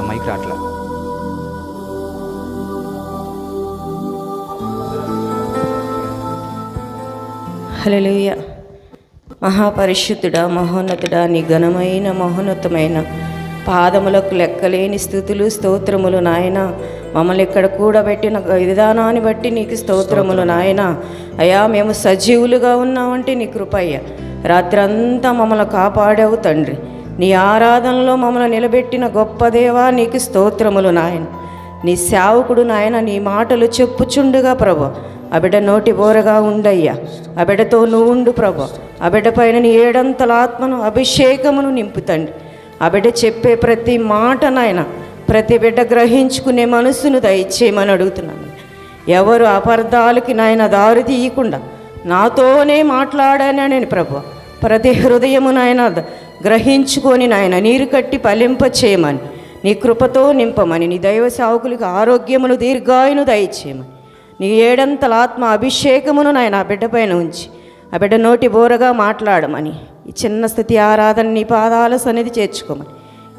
నా మైక్ రాట్లా హల్లెలూయ. మహాపరిశుద్ధుడా మహోన్నతుడా నీ ఘనమైన మహోన్నతమైన పాదములకు లెక్కలేని స్థుతులు స్తోత్రములు నాయన. మమ్మల్ని ఇక్కడ కూడబెట్టిన విధానాన్ని బట్టి నీకు స్తోత్రములు నాయన. అయా మేము సజీవులుగా ఉన్నామంటే నీ కృపయ్య. రాత్రంతా మమ్మల్ని కాపాడావు తండ్రి. నీ ఆరాధనలో మమ్మల్ని నిలబెట్టిన గొప్ప దేవా నీకు స్తోత్రములు నాయన. నీ సేవకుడు నాయన నీ మాటలు చెప్పుచుండుగా ప్రభు. ఆ బిడ్డ నోటి బోరగా ఉండయ్యా. ఆ బిడ్డతో నువ్వు ఉండు ప్రభు. ఆ బిడ్డ పైన నీ ఏడంతల ఆత్మను అభిషేకమును నింపుతండి ఆ బిడ్డ చెప్పే ప్రతి మాట నాయన ప్రతి బిడ్డ గ్రహించుకునే మనసును దయచేయమని అడుగుతున్నాను. ఎవరు అపార్థాలకి నాయన దారి తీయకుండా నాతోనే మాట్లాడానని ప్రభు. ప్రతి హృదయము నాయన గ్రహించుకొని నాయన నీరు కట్టి ఫలింప చేయమని నీ కృపతో నింపమని నీ దైవ సావుకులకు ఆరోగ్యమును దీర్ఘాయును దయచేయమని నీ ఏడంతల ఆత్మ అభిషేకమును నాయన ఆ బిడ్డ పైన ఉంచి ఆ బిడ్డ నోటి బోరగా మాట్లాడమని ఈ చిన్న స్థితి ఆరాధన నీ పాదాల సన్నిధి చేర్చుకోమని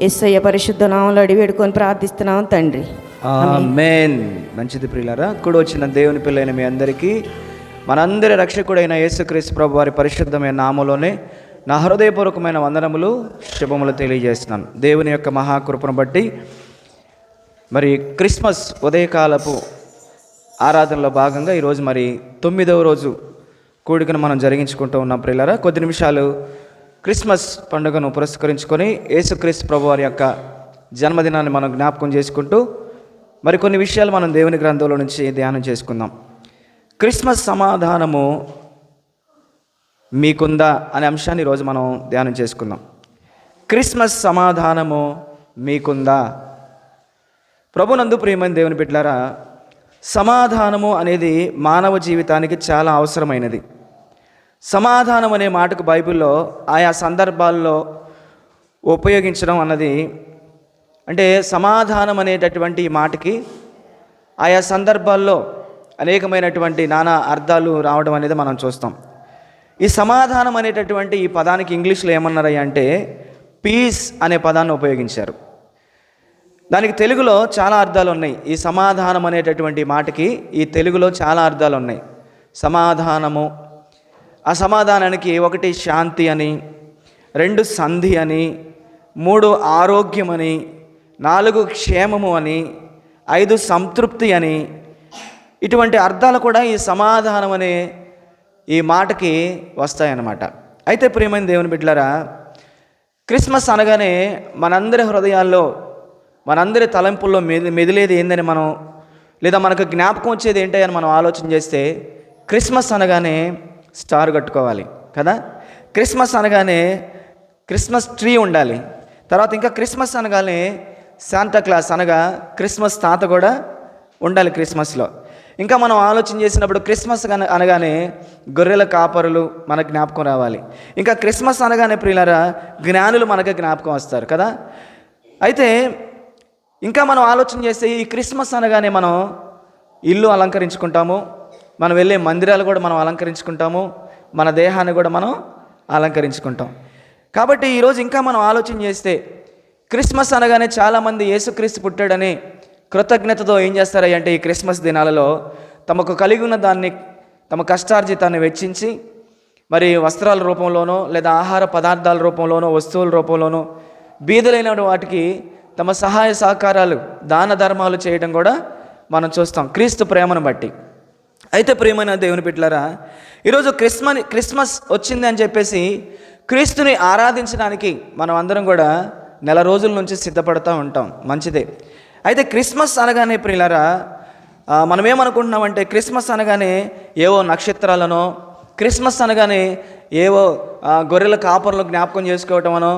ఎస్ఐ పరిశుద్ధ నామంలో అడివేడుకొని ప్రార్థిస్తున్నాం తండ్రి. మేన్ మంచిది ప్రియులారా కూడా వచ్చిన దేవుని పిల్లైన మీ అందరికీ మనందరి రక్షకుడైన యేసుక్రీస్తు ప్రభు వారి పరిశుద్ధమైన నామలోనే నా హృదయపూర్వకమైన వందనములు శుభములు తెలియజేస్తున్నాను. దేవుని యొక్క మహాకృపను బట్టి మరి క్రిస్మస్ ఉదయకాలపు ఆరాధనలో భాగంగా ఈరోజు మరి తొమ్మిదవ రోజు కూడికను మనం జరిగించుకుంటూ ఉన్నాం ప్రిల్లరా కొద్ది నిమిషాలు క్రిస్మస్ పండుగను పురస్కరించుకొని యేసుక్రీస్తు ప్రభు వారి యొక్క జన్మదినాన్ని మనం జ్ఞాపకం చేసుకుంటూ మరి కొన్ని విషయాలు మనం దేవుని గ్రంథంలో నుంచి ధ్యానం చేసుకుందాం. క్రిస్మస్ సమాధానము మీకుందా అనే అంశాన్ని ఈరోజు మనం ధ్యానం చేసుకుందాం. క్రిస్మస్ సమాధానము మీకుందా? ప్రభునందు ప్రియమైన దేవుని బిడ్డలారా సమాధానము అనేది మానవ జీవితానికి చాలా అవసరమైనది. సమాధానం అనే మాటకు బైబిల్లో ఆయా సందర్భాల్లో ఉపయోగించడం అన్నది అంటే సమాధానం అనేటటువంటి మాటకి ఆయా సందర్భాల్లో అనేకమైనటువంటి నానా అర్థాలు రావడం అనేది మనం చూస్తాం. ఈ సమాధానం అనేటటువంటి ఈ పదానికి ఇంగ్లీష్లో ఏమన్నారయ్యా అంటే పీస్ అనే పదాన్ని ఉపయోగించారు. దానికి తెలుగులో చాలా అర్థాలు ఉన్నాయి. ఈ సమాధానం అనేటటువంటి మాటకి ఈ తెలుగులో చాలా అర్థాలు ఉన్నాయి. సమాధానము ఆ సమాధానానికి ఒకటి శాంతి అని రెండు సంధి అని మూడు ఆరోగ్యం అని నాలుగు క్షేమము అని ఐదు సంతృప్తి అని ఇటువంటి అర్థాలు కూడా ఈ సమాధానం అనే ఈ మాటకి వస్తాయన్నమాట. అయితే ప్రియమైన దేవుని బిడ్డలారా క్రిస్మస్ అనగానే మనందరి హృదయాల్లో మనందరి తలంపుల్లో మెది మెదిలేది ఏందని మనం లేదా మనకు జ్ఞాపకం వచ్చేది ఏంటని మనం ఆలోచన చేస్తే క్రిస్మస్ అనగానే స్టార్ కట్టుకోవాలి కదా? క్రిస్మస్ అనగానే క్రిస్మస్ ట్రీ ఉండాలి. తర్వాత ఇంకా క్రిస్మస్ అనగానే శాంతా క్లాస్ అనగా క్రిస్మస్ తాత కూడా ఉండాలి క్రిస్మస్లో. ఇంకా మనం ఆలోచన చేసినప్పుడు క్రిస్మస్ అనగానే గొర్రెల కాపరులు మనకు జ్ఞాపకం రావాలి. ఇంకా క్రిస్మస్ అనగానే ప్రియులరా జ్ఞానులు మనకు జ్ఞాపకం వస్తారు కదా? అయితే ఇంకా మనం ఆలోచన చేస్తే ఈ క్రిస్మస్ అనగానే మనం ఇల్లు అలంకరించుకుంటాము మనం వెళ్ళే మందిరాలు కూడా మనం అలంకరించుకుంటాము మన దేహాన్ని కూడా మనం అలంకరించుకుంటాం. కాబట్టి ఈరోజు ఇంకా మనం ఆలోచన చేస్తే క్రిస్మస్ అనగానే చాలామంది యేసుక్రీస్తు పుట్టాడని కృతజ్ఞతతో ఏం చేస్తారయ్య అంటే ఈ క్రిస్మస్ దినాలలో తమకు కలిగి ఉన్న దాన్ని తమ కష్టార్జితాన్ని వెచ్చించి మరి వస్త్రాల రూపంలోనో లేదా ఆహార పదార్థాల రూపంలోనో వస్తువుల రూపంలోనో బీదలైన వాటికి తమ సహాయ సహకారాలు దాన ధర్మాలు చేయడం కూడా మనం చూస్తాం క్రీస్తు ప్రేమను బట్టి. అయితే ప్రేమైన దేవుని బిడ్డలారా ఈరోజు క్రిస్మస్ క్రిస్మస్ వచ్చింది అని చెప్పేసి క్రీస్తుని ఆరాధించడానికి మనం అందరం కూడా నెల రోజుల నుంచి సిద్ధపడుతూ ఉంటాం. మంచిదే. అయితే క్రిస్మస్ అనగానే ప్రియులరా మనం ఏమనుకుంటున్నామంటే క్రిస్మస్ అనగానే ఏవో నక్షత్రాలనో క్రిస్మస్ అనగానే ఏవో గొర్రెల కాపర్లు జ్ఞాపకం చేసుకోవటమనో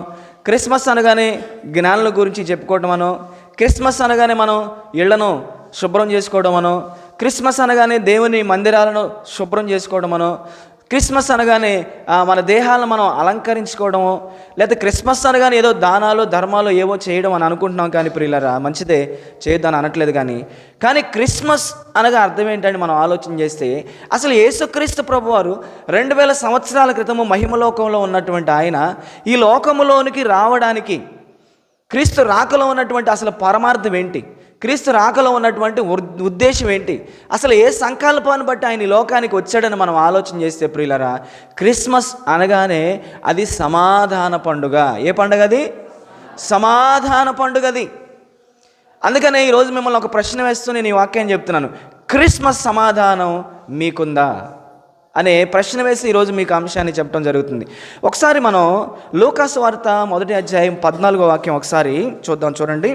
క్రిస్మస్ అనగానే జ్ఞానుల గురించి చెప్పుకోవటమనో క్రిస్మస్ అనగానే మనం ఇళ్ళను శుభ్రం చేసుకోవడమనో క్రిస్మస్ అనగానే దేవుని మందిరాలను శుభ్రం చేసుకోవడమనో క్రిస్మస్ అనగానే మన దేహాలను మనం అలంకరించుకోవడమో లేదా క్రిస్మస్ అనగానే ఏదో దానాలు ధర్మాలు ఏవో చేయడం అని అనుకుంటున్నాం కానీ ప్రియులరా మంచిదే చేయొద్దని అనట్లేదు కానీ. కానీ క్రిస్మస్ అనగా అర్థం ఏంటని మనం ఆలోచన చేస్తే అసలు యేసుక్రీస్తు ప్రభు వారు రెండు వేల సంవత్సరాల క్రితము మహిమలోకంలో ఉన్నటువంటి ఆయన ఈ లోకములోనికి రావడానికి క్రీస్తు రాకలో ఉన్నటువంటి అసలు పరమార్థం ఏంటి? క్రీస్తు రాకలో ఉన్నటువంటి ఉద్దేశం ఏంటి? అసలు ఏ సంకల్పాన్ని బట్టి ఆయన లోకానికి వచ్చాడని మనం ఆలోచన చేస్తే ప్రియులరా క్రిస్మస్ అనగానే అది సమాధాన పండుగ. ఏ పండుగ అది? సమాధాన పండుగ అది అందుకనే ఈరోజు మిమ్మల్ని ఒక ప్రశ్న వేస్తూ నేను ఈ వాక్యం చెప్తున్నాను. క్రిస్మస్ సమాధానం మీకుందా? అనే ప్రశ్న వేసి ఈరోజు మీకు అంశాన్ని చెప్పడం జరుగుతుంది. ఒకసారి మనం లోకాసు వార్త మొదటి అధ్యాయం పద్నాలుగో వాక్యం ఒకసారి చూద్దాం చూడండి.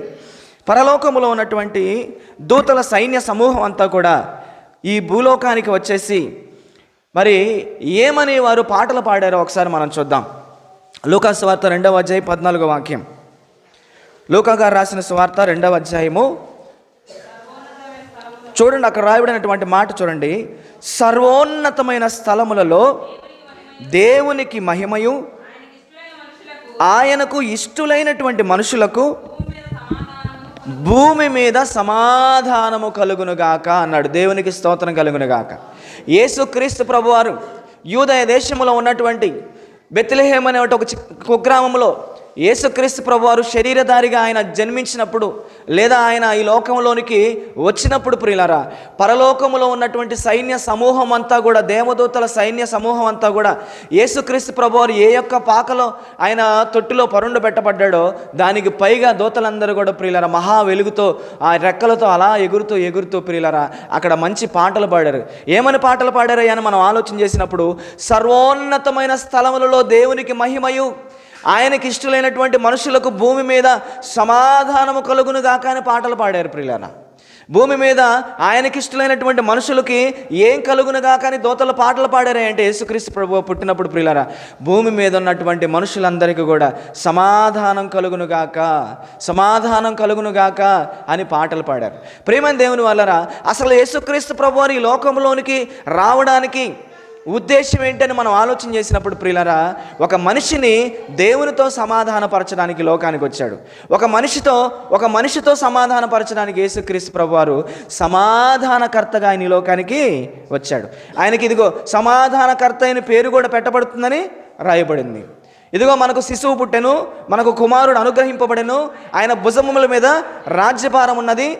పరలోకములో ఉన్నటువంటి దూతల సైన్య సమూహం అంతా కూడా ఈ భూలోకానికి వచ్చేసి మరి ఏమని వారు పాటలు పాడారో ఒకసారి మనం చూద్దాం. లూకా స్వార్త రెండవ అధ్యాయం పద్నాలుగో వాక్యం. లూకా గారు రాసిన సువార్త రెండవ అధ్యాయము. చూడండి అక్కడ రాయబడినటువంటి మాట చూడండి. సర్వోన్నతమైన స్థలములలో దేవునికి మహిమయు ఆయనకు ఇష్టులైనటువంటి మనుషులకు భూమి మీద సమాధానము కలుగునుగాక అన్నాడు. దేవునికి స్తోత్రం కలుగునుగాక యేసుక్రీస్తు ప్రభువారు యూదయ దేశంలో ఉన్నటువంటి బెత్లెహేమ్ అనే ఒక చి- కుగ్రామంలో యేసుక్రీస్తు ప్రభువారు శరీరధారిగా ఆయన జన్మించినప్పుడు లేదా ఆయన ఈ లోకంలోనికి వచ్చినప్పుడు ప్రియులారా పరలోకములో ఉన్నటువంటి సైన్య సమూహం అంతా కూడా దేవదూతల సైన్య సమూహం అంతా కూడా యేసుక్రీస్తు ప్రభువారు ఏ యొక్క పాకలో ఆయన తొట్టిలో పరుండు పెట్టబడ్డాడో దానికి పైగా దూతలందరూ కూడా ప్రియులరా మహా వెలుగుతో ఆ రెక్కలతో అలా ఎగురుతూ ఎగురుతూ ప్రియులరా అక్కడ మంచి పాటలు పాడారు. ఏమని పాటలు పాడారు అని మనం ఆలోచన చేసినప్పుడు సర్వోన్నతమైన స్థలములలో దేవునికి మహిమయు ఆయనకి ఇష్టలైనటువంటి మనుషులకు భూమి మీద సమాధానము కలుగును గాక అని పాటలు పాడారు ప్రియులరా. భూమి మీద ఆయనకి ఇష్టలైనటువంటి మనుషులకి ఏం కలుగునగా కానీ అని దోతల పాటలు పాడారే అంటే యేసుక్రీస్తు ప్రభు పుట్టినప్పుడు ప్రియులరా భూమి మీద ఉన్నటువంటి మనుషులందరికీ కూడా సమాధానం కలుగును గాక సమాధానం కలుగును గాక అని పాటలు పాడారు. ప్రేమని దేవుని వల్లరా అసలు యేసుక్రీస్తు ప్రభు ఈ లోకంలోనికి రావడానికి ఉద్దేశం ఏంటని మనం ఆలోచన చేసినప్పుడు ప్రియులరా ఒక మనిషిని దేవునితో సమాధానపరచడానికి లోకానికి వచ్చాడు. ఒక మనిషితో ఒక మనిషితో సమాధానపరచడానికి యేసుక్రీస్తు ప్రభువారు సమాధానకర్తగా ఆయన ఈ లోకానికి వచ్చాడు. ఆయనకి ఇదిగో సమాధానకర్త అయిన పేరు కూడా పెట్టబడుతుందని రాయబడింది. ఇదిగో మనకు శిశువు పుట్టెను మనకు కుమారుడు అనుగ్రహింపబడెను ఆయన భుజముల మీద రాజ్యభారం ఉన్నది.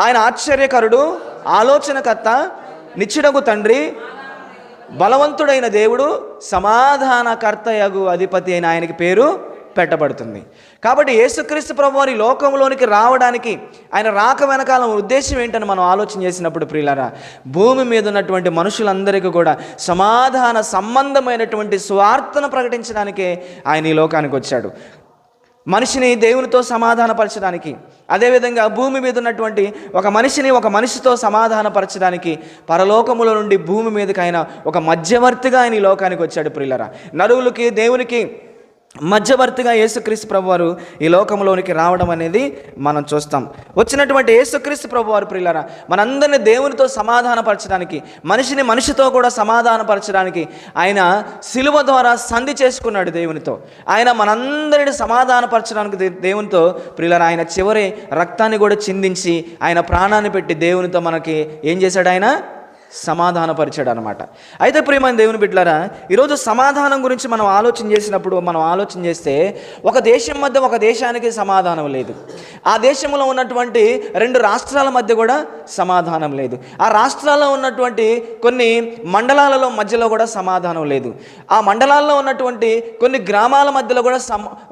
ఆయన ఆశ్చర్యకరుడు ఆలోచనకర్త నిచ్చుడగు తండ్రి బలవంతుడైన దేవుడు సమాధానకర్తయగు అధిపతి అయిన ఆయనకి పేరు పెట్టబడుతుంది. కాబట్టి యేసుక్రీస్తు ప్రభు వారి లోకంలోనికి రావడానికి ఆయన రాక వెనకాల ఉద్దేశం ఏంటని మనం ఆలోచన చేసినప్పుడు ప్రియులరా భూమి మీద ఉన్నటువంటి మనుషులందరికీ కూడా సమాధాన సంబంధమైనటువంటి స్వార్థను ప్రకటించడానికే ఆయన ఈ లోకానికి వచ్చాడు. మనిషిని దేవునితో సమాధానపరచడానికి అదేవిధంగా భూమి మీద ఉన్నటువంటి ఒక మనిషిని ఒక మనిషితో సమాధానపరచడానికి పరలోకముల నుండి భూమి మీదకి ఒక మధ్యవర్తిగా ఆయన ఈ లోకానికి వచ్చాడు ప్రిల్లరా నరువులకి దేవునికి మధ్యవర్తిగా యేసుక్రీస్తు ప్రభువారు ఈ లోకంలోనికి రావడం అనేది మనం చూస్తాం. వచ్చినటువంటి యేసుక్రీస్తు ప్రభువారు ప్రియులారా మనందరిని దేవునితో సమాధానపరచడానికి మనిషిని మనిషితో కూడా సమాధానపరచడానికి ఆయన సిలువ ద్వారా సంధి చేసుకున్నాడు దేవునితో. ఆయన మనందరిని సమాధానపరచడానికి దే- దేవునితో ప్రియులరా ఆయన చివరి రక్తాన్ని కూడా చిందించి ఆయన ప్రాణాన్ని పెట్టి దేవునితో మనకి ఏం చేశాడు ఆయన? సమాధానపరిచాడు అనమాట అయితే ప్రియమైన దేవుని బిడ్డలారా ఈరోజు సమాధానం గురించి మనం ఆలోచన చేసినప్పుడు మనం ఆలోచన చేస్తే ఒక దేశం మధ్య ఒక దేశానికి సమాధానం లేదు. ఆ దేశంలో ఉన్నటువంటి రెండు రాష్ట్రాల మధ్య కూడా సమాధానం లేదు. ఆ రాష్ట్రాల్లో ఉన్నటువంటి కొన్ని మండలాలలో మధ్యలో కూడా సమాధానం లేదు. ఆ మండలాల్లో ఉన్నటువంటి కొన్ని గ్రామాల మధ్యలో కూడా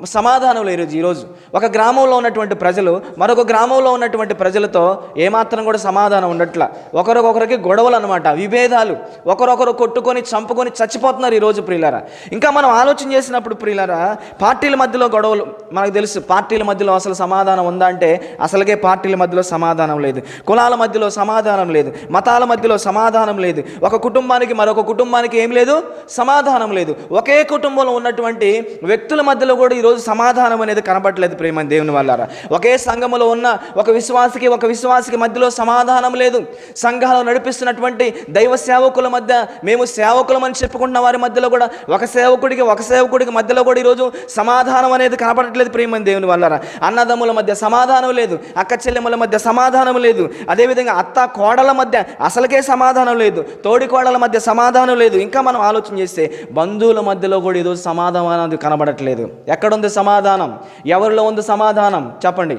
సమాధానం లేదు ఈరోజు. ఒక గ్రామంలో ఉన్నటువంటి ప్రజలు మరొక గ్రామంలో ఉన్నటువంటి ప్రజలతో ఏమాత్రం కూడా సమాధానం ఉండట్ల. ఒకరికొకరికి గొడవలు అనమాట. విభేదాలు. ఒకరొకరు కొట్టుకొని చంపుకొని చచ్చిపోతున్నారు ఈరోజు ప్రియులారా. ఇంకా మనం ఆలోచన చేసినప్పుడు ప్రియులారా పార్టీల మధ్యలో గొడవలు మనకు తెలుసు పార్టీల మధ్యలో అసలు సమాధానం ఉందా అంటే అసలుకే పార్టీల మధ్యలో సమాధానం లేదు. కులాల మధ్యలో సమాధానం లేదు. మతాల మధ్యలో సమాధానం లేదు. ఒక కుటుంబానికి మరొక కుటుంబానికి ఏం లేదు? సమాధానం లేదు. ఒకే కుటుంబంలో ఉన్నటువంటి వ్యక్తుల మధ్యలో కూడా ఈరోజు సమాధానం అనేది కనబడట్లేదు ప్రేమ దేవుని వల్లారా ఒకే సంఘములో ఉన్న ఒక విశ్వాసికి ఒక విశ్వాసికి మధ్యలో సమాధానం లేదు. సంఘాలు నడిపిస్తున్నటువంటి దైవ సేవకుల మధ్య మేము సేవకులమని చెప్పుకుంటున్న వారి మధ్యలో కూడా ఒక సేవకుడికి ఒక సేవకుడికి మధ్యలో కూడా ఈరోజు సమాధానం అనేది కనపడట్లేదు ప్రేమ దేవుని వల్ల అన్నదమ్ముల మధ్య సమాధానం లేదు అక్క చెల్లెమ్మల మధ్య సమాధానం లేదు అదేవిధంగా అత్త కోడల మధ్య అసలుకే సమాధానం లేదు తోడి కోడల మధ్య సమాధానం లేదు. ఇంకా మనం ఆలోచన చేస్తే బంధువుల మధ్యలో కూడా ఏదో సమాధానం అనేది కనబడట్లేదు. ఎక్కడుంది సమాధానం? ఎవరిలో ఉంది సమాధానం? చెప్పండి.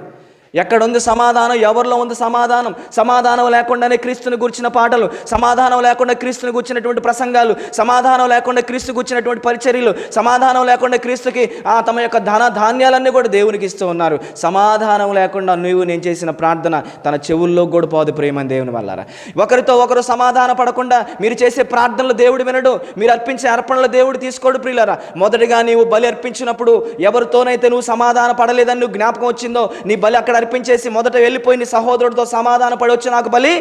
ఎక్కడుంది సమాధానం? ఎవరిలో ఉంది సమాధానం? సమాధానం లేకుండానే క్రీస్తుని గుర్చిన పాటలు సమాధానం లేకుండా క్రీస్తుని గుర్చినటువంటి ప్రసంగాలు సమాధానం లేకుండా క్రీస్తు గుర్చినటువంటి పరిచర్యలు సమాధానం లేకుండా క్రీస్తుకి ఆ తమ యొక్క ధన ధాన్యాలన్నీ కూడా దేవునికి ఇస్తూ ఉన్నారు. సమాధానం లేకుండా నువ్వు నేను చేసిన ప్రార్థన తన చెవుల్లో కూడా పోదు ప్రేమ దేవుని వల్లారా. ఒకరితో ఒకరు సమాధాన పడకుండా మీరు చేసే ప్రార్థనలు దేవుడు వినడు మీరు అర్పించే అర్పణలు దేవుడు తీసుకోడు ప్రియులరా. మొదటిగా నీవు బలి అర్పించినప్పుడు ఎవరితోనైతే నువ్వు సమాధాన పడలేదని నువ్వు జ్ఞాపకం వచ్చిందో నీ బలి అక్కడ అర్పించేసి మొదట వెళ్ళిపోయిన సహోదరుడితో సమాధాన పడి వచ్చి నాకు బలి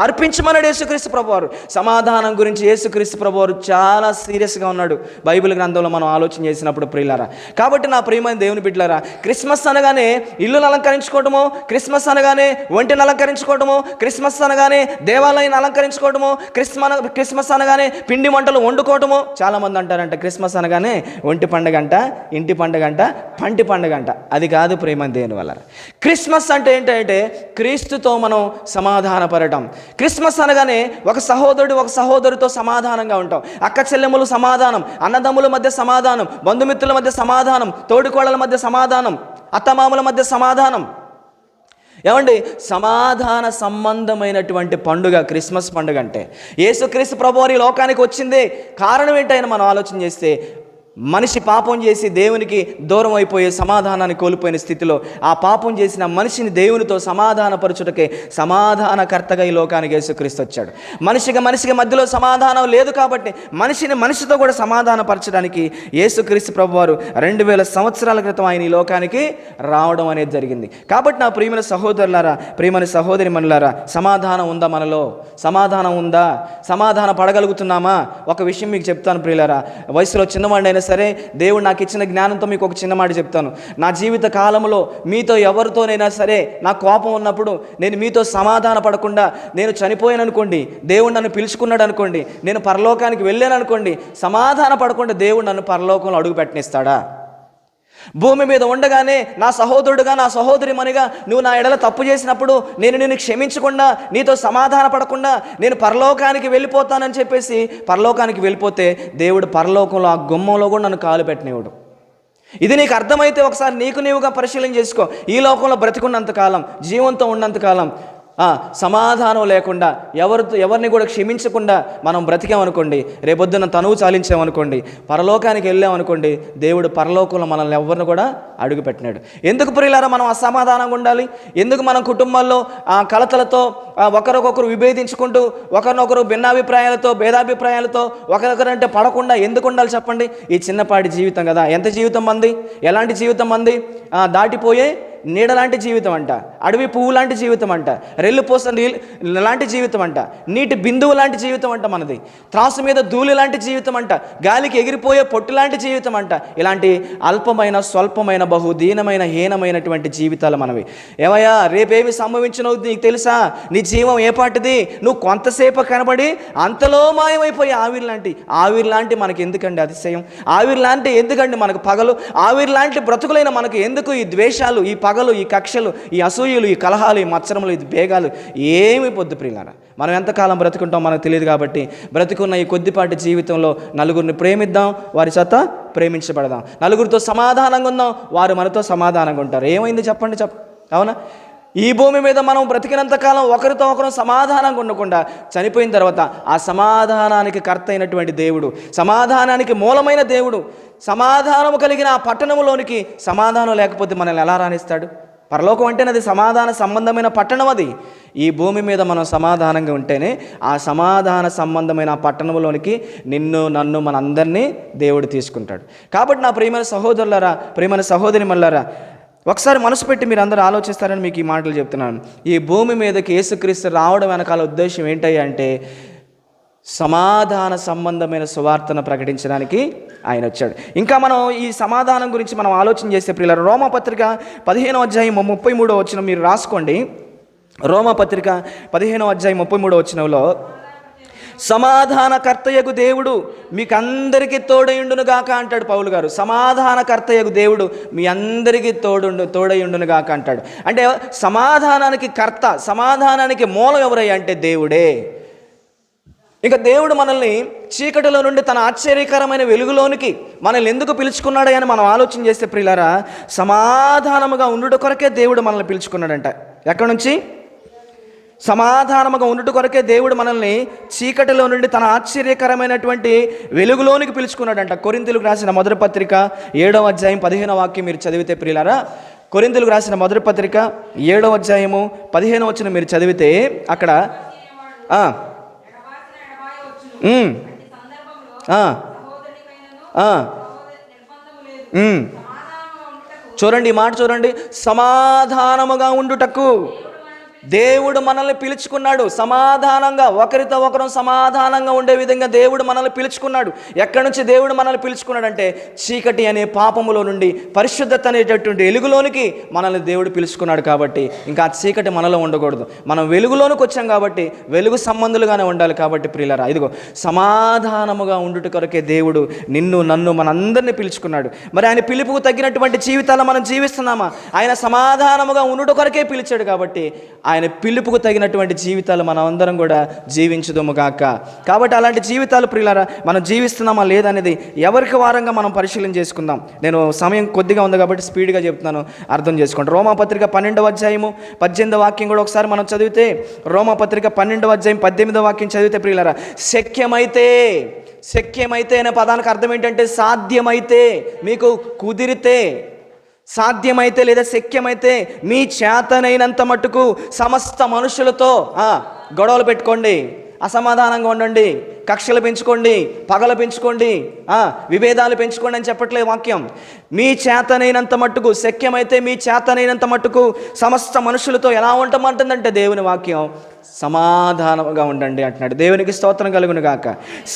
అర్పించమన్నాడు యేసుక్రీస్తు ప్రభువారు. సమాధానం గురించి యేసుక్రీస్తు ప్రభువారు చాలా సీరియస్గా ఉన్నాడు. బైబిల్ గ్రంథంలో మనం ఆలోచన చేసినప్పుడు ప్రియులారా. కాబట్టి నా ప్రియమైన దేవుని బిడ్డలారా క్రిస్మస్ అనగానే ఇల్లును అలంకరించుకోవటము క్రిస్మస్ అనగానే ఒంటిని అలంకరించుకోవటము క్రిస్మస్ అనగానే దేవాలయాన్ని అలంకరించుకోవటము క్రిస్మస్ క్రిస్మస్ అనగానే పిండి వంటలు వండుకోవటము చాలామంది అంటారంట క్రిస్మస్ అనగానే ఒంటి పండుగ అంట ఇంటి పండుగ అంట పంటి పండుగ అంట. అది కాదు ప్రేమ దేవుని వల్ల. క్రిస్మస్ అంటే ఏంటంటే క్రీస్తుతో మనం సమాధానపడటం. క్రిస్మస్ అనగానే ఒక సహోదరుడు ఒక సహోదరుతో సమాధానంగా ఉంటాం. అక్క చెల్లెములు సమాధానం అన్నదమ్ముల మధ్య సమాధానం బంధుమిత్రుల మధ్య సమాధానం తోడుకోడల మధ్య సమాధానం అత్తమామల మధ్య సమాధానం. ఏమండి? సమాధాన సంబంధమైనటువంటి పండుగ క్రిస్మస్ పండుగ అంటే. యేసుక్రీస్తు ప్రభువారు లోకానికి వచ్చిందే. కారణం ఏంటైనా మనం ఆలోచన చేస్తే మనిషి పాపం చేసి దేవునికి దూరం అయిపోయే సమాధానాన్ని కోల్పోయిన స్థితిలో ఆ పాపం చేసిన మనిషిని దేవునితో సమాధానపరచుటకే సమాధానకర్తగా ఈ లోకానికి యేసుక్రీస్తు వచ్చాడు. మనిషిగా మనిషికి మధ్యలో సమాధానం లేదు కాబట్టి మనిషిని మనిషితో కూడా సమాధానపరచడానికి యేసుక్రీస్తు ప్రభువారు రెండు వేల సంవత్సరాల క్రితం ఆయన ఈ లోకానికి రావడం అనేది జరిగింది. కాబట్టి నా ప్రియమైన సహోదరులారా ప్రియమైన సహోదరి మనులారా సమాధానం ఉందా మనలో? సమాధానం ఉందా? సమాధాన పడగలుగుతున్నామా? ఒక విషయం మీకు చెప్తాను ప్రియులారా వయసులో చిన్నవాడినైనా సరే దేవుడు నాకు ఇచ్చిన జ్ఞానంతో మీకు ఒక చిన్న మాట చెప్తాను. నా జీవిత కాలంలో మీతో ఎవరితోనైనా సరే నా కోపం ఉన్నప్పుడు నేను మీతో సమాధాన పడకుండా నేను చనిపోయాను అనుకోండి దేవుడు నన్ను పిలుచుకున్నాడు అనుకోండి నేను పరలోకానికి వెళ్ళాను అనుకోండి సమాధాన పడకుండా దేవుడు నన్ను పరలోకంలో అడుగు పెట్టనిస్తాడా? భూమి మీద ఉండగానే నా సహోదరుడుగా నా సహోదరి మనిగా నువ్వు నా ఎడల తప్పు చేసినప్పుడు నేను నిన్ను క్షమించకుండా నీతో సమాధాన పడకుండా నేను పరలోకానికి వెళ్ళిపోతానని చెప్పేసి పరలోకానికి వెళ్ళిపోతే దేవుడు పరలోకంలో ఆ గుమ్మంలో కూడా నన్ను కాలు పెట్టనివ్వడు. ఇది నీకు అర్థమైతే ఒకసారి నీకు నీవుగా పరిశీలన చేసుకో. ఈ లోకంలో బ్రతికున్నంతకాలం జీవంతో ఉన్నంతకాలం సమాధానం లేకుండా ఎవరితో ఎవరిని కూడా క్షమించకుండా మనం బ్రతికామనుకోండి రేపొద్దున తనువు చాలించామనుకోండి పరలోకానికి వెళ్ళామనుకోండి దేవుడు పరలోకంలో మనల్ని ఎవరిని కూడా అడుగుపెట్టినాడు. ఎందుకు ప్రియులారా మనం అసమాధానంగా ఉండాలి? ఎందుకు మనం కుటుంబాల్లో ఆ కలతలతో ఒకరికొకరు విభేదించుకుంటూ ఒకరినొకరు భిన్నాభిప్రాయాలతో భేదాభిప్రాయాలతో ఒకరికొకరంటే పడకుండా ఎందుకు ఉండాలి చెప్పండి? ఈ చిన్నపాటి జీవితం కదా. ఎంత జీవితం మంది? ఎలాంటి జీవితం మంది? దాటిపోయే నీడలాంటి జీవితం అంట. అడవి పువ్వు లాంటి జీవితం అంట రెల్లు పోస నీళ్ళు లాంటి జీవితం అంట నీటి బిందువు లాంటి జీవితం అంట మనది. త్రాసు మీద ధూళి లాంటి జీవితం అంట గాలికి ఎగిరిపోయే పొట్టు లాంటి జీవితం అంట. ఇలాంటి అల్పమైన స్వల్పమైన బహుదీనమైన హీనమైనటువంటి జీవితాలు మనవి. ఏమయ్యా రేపేమి సంభవించినో నీకు తెలుసా? నీ జీవం ఏ పాటిది? నువ్వు కొంతసేపు కనబడి అంతలో మాయమైపోయి ఆవిరి లాంటి ఆవిరి లాంటి మనకి ఎందుకండి అతిశయం? ఆవిరి లాంటి ఎందుకండి మనకు పగలు? ఆవిరి లాంటి బ్రతుకులైన మనకు ఎందుకు ఈ ద్వేషాలు ఈ పగలు ఈ కక్షలు ఈ అసూయ అసూయలు ఈ కలహాలు ఈ మత్సరములు ఇది బేగాలు ఏమి పొద్దు ప్రియులారా. మనం ఎంతకాలం బ్రతుకుంటాం మనకు తెలియదు కాబట్టి బ్రతుకున్న ఈ కొద్దిపాటి జీవితంలో నలుగురిని ప్రేమిద్దాం వారి చేత ప్రేమించబడదాం. నలుగురితో సమాధానంగా ఉందాం వారు మనతో సమాధానంగా ఉంటారు. ఏమైంది చెప్పండి చెప్ప అవునా? ఈ భూమి మీద మనం బ్రతికినంత కాలం ఒకరితో ఒకరు సమాధానంగా ఉండకుండా చనిపోయిన తర్వాత ఆ సమాధానానికి కర్త అయినటువంటి దేవుడు సమాధానానికి మూలమైన దేవుడు సమాధానము కలిగిన ఆ పట్టణంలోనికి సమాధానం లేకపోతే మనల్ని ఎలా రాణిస్తాడు? పరలోకం అంటే అది సమాధాన సంబంధమైన పట్టణం అది. ఈ భూమి మీద మనం సమాధానంగా ఉంటేనే ఆ సమాధాన సంబంధమైన పట్టణంలోనికి నిన్ను నన్ను మనందరినీ దేవుడు తీసుకుంటాడు. కాబట్టి నా ప్రియమైన సహోదరులరా ప్రియమైన సహోదరి మల్లారా ఒకసారి మనసు పెట్టి మీరు అందరూ ఆలోచిస్తారని మీకు ఈ మాటలు చెప్తున్నాను. ఈ భూమి మీదకి యేసుక్రీస్తు రావడం వెనకాల ఉద్దేశం ఏంటంటే అంటే సమాధాన సంబంధమైన సువార్తను ప్రకటించడానికి ఆయన వచ్చాడు. ఇంకా మనం ఈ సమాధానం గురించి మనం ఆలోచన చేసే ప్రియుల రోమపత్రిక పదిహేనో అధ్యాయం ముప్పై మూడో వచ్చిన మీరు రాసుకోండి. రోమపత్రిక పదిహేనో అధ్యాయం ముప్పై మూడో వచ్చినలో సమాధానకర్తయగు దేవుడు మీకు అందరికీ తోడయుండును గాక అంటాడు పౌలు గారు. సమాధానకర్తయగు దేవుడు మీ అందరికీ తోడుండు తోడయుండునుగాక అంటాడు. అంటే సమాధానానికి కర్త సమాధానానికి మూలం ఎవరయ్యా అంటే దేవుడే. ఇక దేవుడు మనల్ని చీకటిలో నుండి తన ఆశ్చర్యకరమైన వెలుగులోనికి మనల్ని ఎందుకు పిలుచుకున్నాడు అని మనం ఆలోచన చేస్తే ప్రియులారా సమాధానముగా ఉండుట కొరకే దేవుడు మనల్ని పిలుచుకున్నాడంట. ఎక్కడి నుంచి? సమాధానముగా ఉండుట కొరకే దేవుడు మనల్ని చీకటిలో నుండి తన ఆశ్చర్యకరమైనటువంటి వెలుగులోనికి పిలుచుకున్నాడంట. కొరింతలకు రాసిన మొదటి పత్రిక ఏడవ అధ్యాయం పదిహేనవ వాక్యం మీరు చదివితే ప్రియులారా కొరింతలకు రాసిన మొదటి పత్రిక ఏడవ అధ్యాయము పదిహేను వచ్చిన మీరు చదివితే అక్కడ చూడండి ఈ మాట చూడండి. సమాధానముగా ఉండుటకు. దేవుడు మనల్ని పిలుచుకున్నాడు. సమాధానంగా ఒకరితో ఒకరం సమాధానంగా ఉండే విధంగా దేవుడు మనల్ని పిలుచుకున్నాడు. ఎక్కడి నుంచి దేవుడు మనల్ని పిలుచుకున్నాడంటే చీకటి అనే పాపములో నుండి పరిశుద్ధత అనేటటువంటి వెలుగులోనికి మనల్ని దేవుడు పిలుచుకున్నాడు కాబట్టి ఇంకా ఆ చీకటి మనలో ఉండకూడదు. మనం వెలుగులోనికి వచ్చాం కాబట్టి వెలుగు సంబంధులుగానే ఉండాలి కాబట్టి ప్రియులరా ఇదిగో సమాధానముగా ఉండుట కొరకే దేవుడు నిన్ను నన్ను మనందరినీ పిలుచుకున్నాడు. మరి ఆయన పిలుపుకు తగినటువంటి జీవితాలు మనం జీవిస్తున్నామా? ఆయన సమాధానముగా ఉండుట కొరకే పిలిచాడు కాబట్టి ఆయన పిలుపుకు తగినటువంటి జీవితాలు మనం అందరం కూడా జీవించుదుము గాక. కాబట్టి అలాంటి జీవితాలు ప్రియులారా మనం జీవిస్తున్నామా లేదనేది ఎవరికి వారంగా మనం పరిశీలన చేసుకుందాం. నేను సమయం కొద్దిగా ఉంది కాబట్టి స్పీడ్గా చెప్తున్నాను అర్థం చేసుకోండి. రోమాపత్రిక పన్నెండవ అధ్యాయము పద్దెనిమిదవ వాక్యం కూడా ఒకసారి మనం చదివితే రోమాపత్రిక పన్నెండవ అధ్యాయం పద్దెనిమిదవ వాక్యం చదివితే ప్రియులారా శక్యమైతే శక్యమైతే అనే పదానికి అర్థం ఏంటంటే సాధ్యమైతే మీకు కుదిరితే సాధ్యమైతే లేదా శక్యమైతే మీ చేతనైనంత మట్టుకు సమస్త మనుషులతో గొడవలు పెట్టుకోండి. అసమాధానంగా ఉండండి. కక్షలు పెంచుకోండి పగలు పెంచుకోండి విభేదాలు పెంచుకోండి అని చెప్పట్లేదు వాక్యం. మీ చేతనైనంత మట్టుకు శక్యమైతే మీ చేతనైనంత మట్టుకు సమస్త మనుషులతో ఎలా ఉండమంటుందంటే దేవుని వాక్యం సమాధానంగా ఉండండి అంటున్నాడు. దేవునికి స్తోత్రం కలుగును గాక.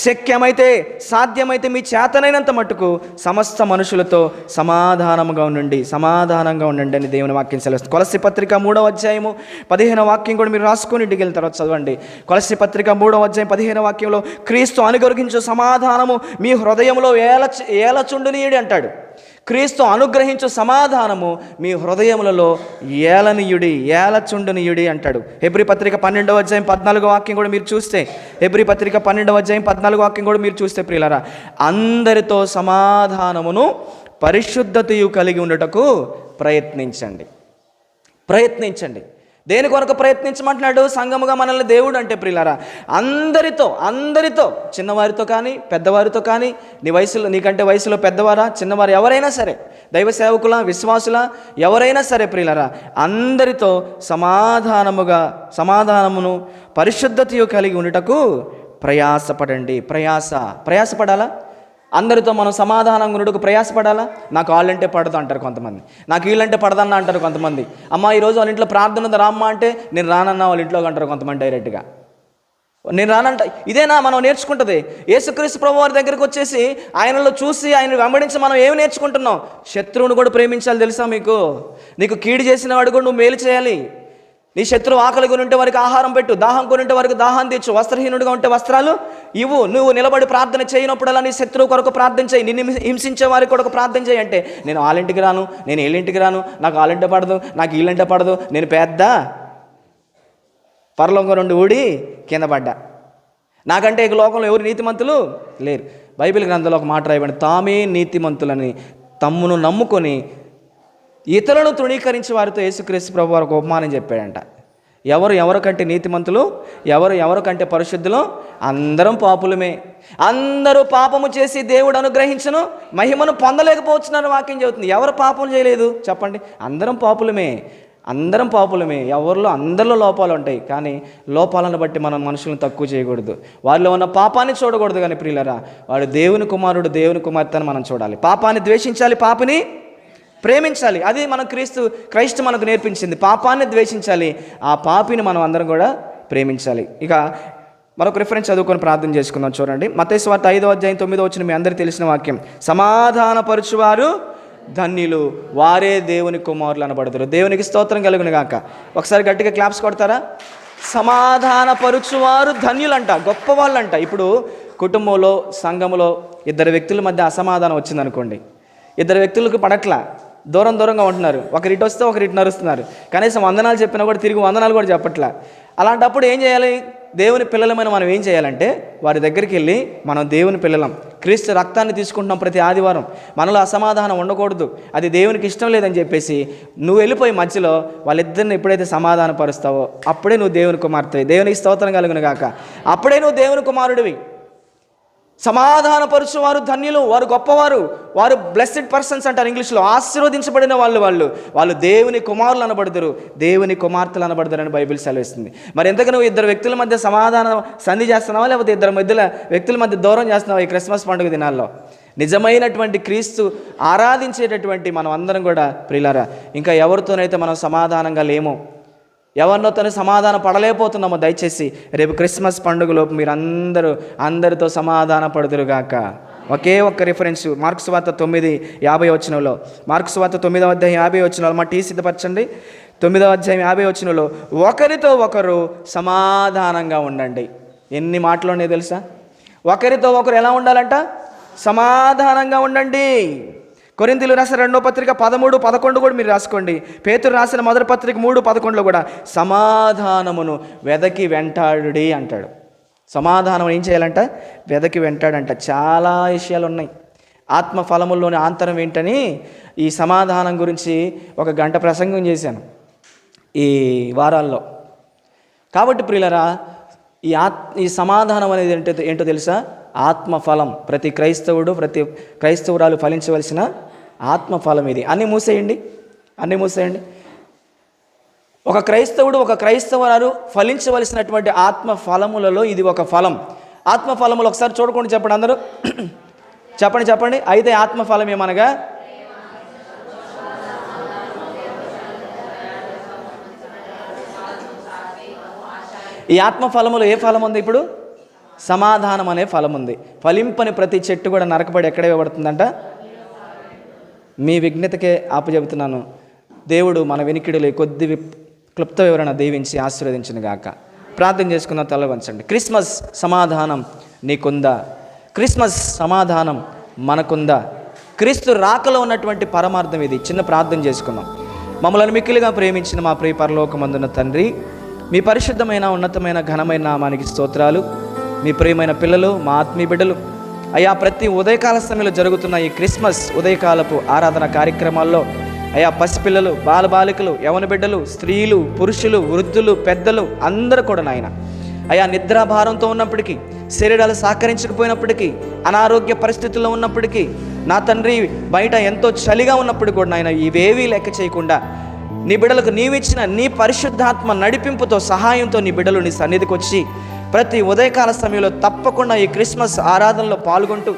శక్యమైతే సాధ్యమైతే మీ చేతనైనంత మట్టుకు సమస్త మనుషులతో సమాధానంగా ఉండండి సమాధానంగా ఉండండి అని దేవుని వాక్యం సెలవుస్తుంది. కొలసి పత్రిక మూడవ అధ్యాయము పదిహేను వాక్యం కూడా మీరు రాసుకొని ఇంటికి వెళ్ళిన తర్వాత చదవండి. కొలసి పత్రిక మూడవ అధ్యాయం పదిహేను వాక్యంలో క్రీస్తు అనుగ్రహించు సమాధానము మీ హృదయంలో ఏల ఏలచుండునీయుడి అంటాడు. క్రీస్తు అనుగ్రహించు సమాధానము మీ హృదయములలో ఏలనీయుడి ఏలచుండునీయుడి అంటాడు. హెబ్రి పత్రిక పన్నెండవ అధ్యాయం పద్నాలుగో వాక్యం కూడా మీరు చూస్తే హెబ్రి పత్రిక పన్నెండవ అధ్యాయం పద్నాలుగో వాక్యం కూడా మీరు చూస్తే ప్రియులరా అందరితో సమాధానమును పరిశుద్ధతయు కలిగి ఉండటకు ప్రయత్నించండి. ప్రయత్నించండి. దేని కొరకు ప్రయత్నించమంటున్నాడు? సంఘముగా మనల్ని దేవుడు అంటే ప్రియులారా అందరితో అందరితో చిన్నవారితో కానీ పెద్దవారితో కానీ నీ వయసులో నీకంటే వయసులో పెద్దవారా చిన్నవారు ఎవరైనా సరే దైవ సేవకుల విశ్వాసుల ఎవరైనా సరే ప్రియులరా అందరితో సమాధానముగా సమాధానమును పరిశుద్ధతయు కలిగి ఉండటకు ప్రయాసపడండి. ప్రయాస ప్రయాసపడాలా? అందరితో మనం సమాధానంగా ఉండకు ప్రయాసపడాలా? నాకు వాళ్ళంటే పడదు అంటారు కొంతమంది. నాకు వీళ్ళంటే పడదన్న అంటారు కొంతమంది. అమ్మ ఈరోజు వాళ్ళ ఇంట్లో ప్రార్థన ఉంది? రామ్మ అంటే నేను రానన్నా వాళ్ళ ఇంట్లోకి అంటారు కొంతమంది డైరెక్ట్గా. నేను రానంట ఇదేనా మనం నేర్చుకుంటుంది? యేసుక్రీస్తు ప్రభు వారి దగ్గరికి వచ్చేసి ఆయనలో చూసి ఆయన వెంబడించి మనం ఏమి నేర్చుకుంటున్నాం? శత్రువుని కూడా ప్రేమించాలి తెలుసా మీకు? నీకు కీడు చేసిన వాడు కూడా నువ్వు మేలు చేయాలి. నీ శత్రువు ఆకలి కొనుంటే ఉంటే వారికి ఆహారం పెట్టు దాహం కొనుంటే వారికి దాహం తెచ్చు వస్త్రహీనుడిగా ఉంటే వస్త్రాలు ఇవ్వు. నువ్వు నిలబడి ప్రార్థన చేయనప్పుడల్లా నీ శత్రువు కొరకు ప్రార్థన చేయి. నిన్ను హింసించే వారి కొరకు ప్రార్థన చేయి అంటే నేను వాళ్ళింటికి రాను నేను వీళ్ళింటికి రాను నాకు వాళ్ళంటే పడదు నాకు వీళ్ళంటే పడదు నేను పెద్ద పరలోకం రెండు ఊడి కింద పడ్డా. నాకంటే ఇక లోకంలో ఎవరు నీతిమంతులు? లేరు. బైబిల్ గ్రంథంలో ఒక మాట రాయబడి తామే నీతిమంతులని తమ్మును నమ్ముకొని ఇతరులను తృణీకరించి వారితో యేసుక్రీస్తు ప్రభు వారికి ఉపమానం చెప్పాడంట. ఎవరు ఎవరికంటే నీతిమంతులు ఎవరు ఎవరికంటే పరిశుద్ధులు? అందరం పాపులమే. అందరూ పాపము చేసి దేవుడు అనుగ్రహించను మహిమను పొందలేకపోతున్నారని వాక్యం చెబుతుంది. ఎవరు పాపం చేయలేదు? చెప్పండి. అందరం పాపులమే. అందరం పాపులమే. ఎవరిలో అందరిలో లోపాలు ఉంటాయి కానీ లోపాలను బట్టి మనం మనుషులను తక్కువ చేయకూడదు. వారిలో ఉన్న పాపాన్ని చూడకూడదు కానీ ప్రియులరా వాడు దేవుని కుమారుడు దేవుని కుమార్తెను మనం చూడాలి. పాపాన్ని ద్వేషించాలి పాపని ప్రేమించాలి. అది మన క్రీస్తు క్రైస్తు మనకు నేర్పించింది. పాపాన్ని ద్వేషించాలి. ఆ పాపిని మనం అందరం కూడా ప్రేమించాలి. ఇక మరొక రిఫరెన్స్ చదువుకొని ప్రార్థన చేసుకుందాం. చూడండి. మతేశ్వార్త ఐదో అధ్యాయం తొమ్మిదో వచ్చిన మీ అందరికీ తెలిసిన వాక్యం. సమాధానపరచువారు ధన్యులు. వారే దేవుని కుమారులు అనబడతారు. దేవునికి స్తోత్రం కలుగును గాక. ఒకసారి గట్టిగా క్లాప్స్ కొడతారా? సమాధానపరుచువారు ధన్యులంట గొప్పవాళ్ళంట. ఇప్పుడు కుటుంబంలో సంఘములో ఇద్దరు వ్యక్తుల మధ్య అసమాధానం వచ్చిందనుకోండి. ఇద్దరు వ్యక్తులకు పడట్లా? దూరం దూరంగా ఉంటున్నారు. ఒకరు ఇటు వస్తే ఒకరు ఇటు నరుస్తున్నారు కనీసం వందనాలు చెప్పినా కూడా తిరిగి వందనాలు కూడా చెప్పట్లా. అలాంటప్పుడు ఏం చేయాలి? దేవుని పిల్లలమైన మనం ఏం చేయాలంటే వారి దగ్గరికి వెళ్ళి మనం దేవుని పిల్లలం. క్రీస్తు రక్తాన్ని తీసుకుంటున్నాం ప్రతి ఆదివారం. మనలో అసమాధానం ఉండకూడదు. అది దేవునికి ఇష్టం లేదని చెప్పేసి నువ్వు వెళ్ళిపోయి మధ్యలో వాళ్ళిద్దరిని ఎప్పుడైతే సమాధాన పరుస్తావో అప్పుడే నువ్వు దేవుని కుమార్తె దేవునికి స్తోత్రం కలుగును గాక. అప్పుడే నువ్వు దేవుని కుమారుడివి. సమాధానపరుచు వారు ధన్యులు వారు గొప్పవారు వారు బ్లెస్సెడ్ పర్సన్స్ అంటారు ఇంగ్లీష్లో. ఆశీర్వదించబడిన వాళ్ళు వాళ్ళు. వాళ్ళు దేవుని కుమారులు అనబడతారు దేవుని కుమార్తెలు అనబడతారు అని బైబిల్ సెలవిస్తుంది. మరి ఎందుకు నువ్వు ఇద్దరు వ్యక్తుల మధ్య సమాధానం సంధి చేస్తున్నావా లేకపోతే ఇద్దరు మధ్యలో వ్యక్తుల మధ్య దూరం చేస్తున్నావా ఈ క్రిస్మస్ పండుగ దినాల్లో? నిజమైనటువంటి క్రీస్తు ఆరాధించేటటువంటి మనం అందరం కూడా ప్రిలారా ఇంకా ఎవరితోనైతే మనం సమాధానంగా లేమో ఎవరినోతోనే సమాధాన పడలేకపోతున్నామో దయచేసి. రేపు క్రిస్మస్ పండుగలోపు మీరు అందరూ అందరితో సమాధాన పడుదురుగాక. ఒకే ఒక్క రిఫరెన్స్ మార్క్స్ వార్త తొమ్మిది యాభై వచనంలో. మార్క్స్ వార్త తొమ్మిదవ అధ్యాయం యాభై వచ్చినలో మా టీ సిద్ధపరచండి. తొమ్మిదవ అధ్యాయం యాభై వచ్చినలో ఒకరితో ఒకరు సమాధానంగా ఉండండి. ఎన్ని మాటలు ఉన్నాయి తెలుసా? ఒకరితో ఒకరు ఎలా ఉండాలంట? సమాధానంగా ఉండండి. కొరింతలు రాసిన రెండో పత్రిక పదమూడు పదకొండు కూడా మీరు రాసుకోండి. పేతురు రాసిన మొదటి పత్రిక మూడు పదకొండులో కూడా సమాధానమును వెదకి వెంటాడుడి అంటాడు. సమాధానం ఏం చేయాలంట? వెదకి వెంటాడంట. చాలా విషయాలు ఉన్నాయి ఆత్మ ఫలముల్లోని ఆంతరం ఏంటని ఈ సమాధానం గురించి ఒక గంట ప్రసంగం చేశాను ఈ వారాల్లో. కాబట్టి ప్రియులరా ఈ ఆత్ ఈ సమాధానం అనేది ఏంటో ఏంటో తెలుసా? ఆత్మఫలం. ప్రతి క్రైస్తవుడు ప్రతి క్రైస్తవురాలు ఫలించవలసిన ఆత్మఫలం ఇది. అన్నీ మూసేయండి. అన్నీ మూసేయండి. ఒక క్రైస్తవుడు ఒక క్రైస్తవురాలు ఫలించవలసినటువంటి ఆత్మ ఫలములలో ఇది ఒక ఫలం. ఆత్మ ఫలములు ఒకసారి చూడకుండా చెప్పండి అందరూ. చెప్పండి చెప్పండి. అయితే ఆత్మ ఫలం ఏమనగా? ఈ ఆత్మ ఫలములో ఏ ఫలం ఉంది ఇప్పుడు? సమాధానం అనే ఫలం ఉంది. ఫలింపని ప్రతి చెట్టు కూడా నరకబడి ఎక్కడ ఇవ్వబడుతుందంట మీ విఘ్నతకే ఆపజెబుతున్నాను. దేవుడు మన వెనికిడిలో కొద్ది విప్- క్లుప్త వివరణ దీవించి ఆశీర్వదించిన గాక. ప్రార్థన చేసుకున్న తలవంచండి క్రిస్మస్ సమాధానం నీకుందా. క్రిస్మస్ సమాధానం మనకుందా. క్రీస్తు రాకలో ఉన్నటువంటి పరమార్థం ఇది. చిన్న ప్రార్థన చేసుకున్నాం మమ్మల్ని మిక్కిలిగా ప్రేమించిన మా ప్రియ పరలోకమందున తండ్రి మీ పరిశుద్ధమైన ఉన్నతమైన ఘనమైన నామానికి స్తోత్రాలు. మీ ప్రియమైన పిల్లలు మా ఆత్మీయ బిడ్డలు అయా ప్రతి ఉదయకాల సమయంలో జరుగుతున్న ఈ క్రిస్మస్ ఉదయకాలపు ఆరాధన కార్యక్రమాల్లో అయా పసిపిల్లలు బాలబాలికలు యవన బిడ్డలు స్త్రీలు పురుషులు వృద్ధులు పెద్దలు అందరూ కూడా నాయన. అయా నిద్రాభారంతో ఉన్నప్పటికీ శరీరాలు సహకరించకపోయినప్పటికీ అనారోగ్య పరిస్థితుల్లో ఉన్నప్పటికీ నా తండ్రి బయట ఎంతో చలిగా ఉన్నప్పుడు కూడా నాయన ఇవేవీ లెక్క చేయకుండా నీ బిడ్డలకు నీవిచ్చిన నీ పరిశుద్ధాత్మ నడిపింపుతో సహాయంతో నీ బిడ్డలు నీ సన్నిధికి వచ్చి ప్రతి ఉదయకాల సమయంలో తప్పకుండా ఈ క్రిస్మస్ ఆరాధనలో పాల్గొంటూ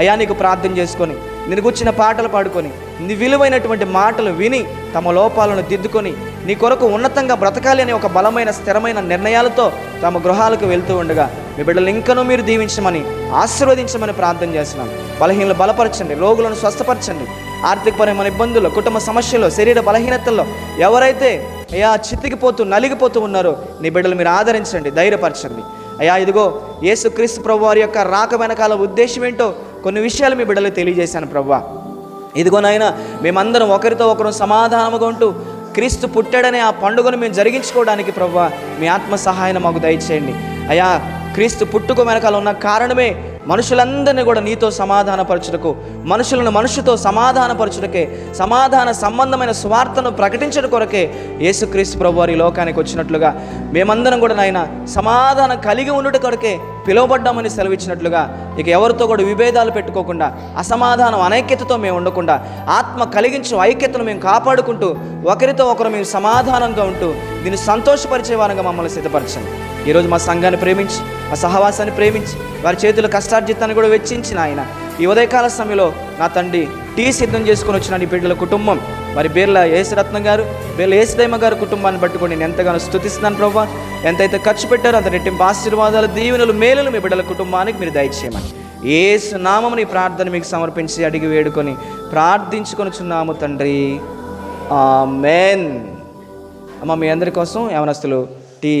అయా నీకు ప్రార్థన చేసుకొని నేను కూర్చిన పాటలు పాడుకొని నీ విలువైనటువంటి మాటలు విని తమ లోపాలను దిద్దుకొని నీ కొరకు ఉన్నతంగా బ్రతకాలి అనే ఒక బలమైన స్థిరమైన నిర్ణయాలతో తమ గృహాలకు వెళ్తూ ఉండగా మీ బిడ్డలు ఇంకనూ మీరు దీవించమని ఆశీర్వదించమని ప్రార్థన చేస్తున్నాం. బలహీనలు బలపరచండి రోగులను స్వస్థపరచండి. ఆర్థికపరమైన ఇబ్బందులు కుటుంబ సమస్యలు శరీర బలహీనతల్లో ఎవరైతే అయ్యా చితికిపోతూ నలిగిపోతూ ఉన్నారు. నీ బిడ్డలు మీరు ఆదరించండి ధైర్యపరచండి. అయ్యా ఇదిగో యేసుక్రీస్తు ప్రభు వారి యొక్క రాక వెనకాల ఉద్దేశం ఏంటో కొన్ని విషయాలు మీ బిడ్డలు తెలియజేశాను ప్రభు. ఇదిగో నాయన మేమందరం ఒకరితో ఒకరు సమాధానముగా ఉంటూ క్రీస్తు పుట్టాడనే ఆ పండుగను మేము జరిగించుకోవడానికి ప్రభు మీ ఆత్మ సహాయం మాకు దయచేయండి. అయ్యా క్రీస్తు పుట్టుక వెనకాల ఉన్న కారణమే మనుషులందరినీ కూడా నీతో సమాధానపరచుటకు మనుషులను మనుషుతో సమాధానపరచుటకే సమాధాన సంబంధమైన స్వార్థను ప్రకటించడం కొరకే యేసుక్రీస్తు ప్రభు వారి లోకానికి వచ్చినట్లుగా మేమందరం కూడా నాయన సమాధానం కలిగి ఉండుట కొరకే పిలువబడ్డామని సెలవిచ్చినట్లుగా ఇక ఎవరితో కూడా విభేదాలు పెట్టుకోకుండా అసమాధానం అనైక్యతతో మేము ఉండకుండా ఆత్మ కలిగించు ఐక్యతను మేము కాపాడుకుంటూ ఒకరితో ఒకరు మేము సమాధానంగా ఉంటూ దీన్ని సంతోషపరిచే వారంగా మమ్మల్ని సిద్ధపరచండి. ఈరోజు మా సంఘాన్ని ప్రేమించి మా సహవాసాన్ని ప్రేమించి వారి చేతుల కష్టార్జితాన్ని కూడా వెచ్చించిన ఆయన. ఈ ఉదయకాల సమయంలో నా తండ్రి టీ సిద్ధం చేసుకొని వచ్చిన నీ బిడ్డల కుటుంబం మరి బీర్ల యేసురత్నం గారు బీర్ల ఏసుదైమ గారు కుటుంబాన్ని పట్టుకొని నేను ఎంతగానో స్థుతిస్తున్నాను ప్రభావ ఎంతైతే ఖర్చు పెట్టారో అంత రెట్టింపు ఆశీర్వాదాలు దీవెనలు మేలులు మీ బిడ్డల కుటుంబానికి మీరు దయచేయమని. ఏసు నామముని ఈ ప్రార్థన మీకు సమర్పించి అడిగి వేడుకొని ప్రార్థించుకొనుచున్నాము తండ్రి. ఆమెన్. అమ్మ మీ అందరి కోసం యవనస్తులు టీ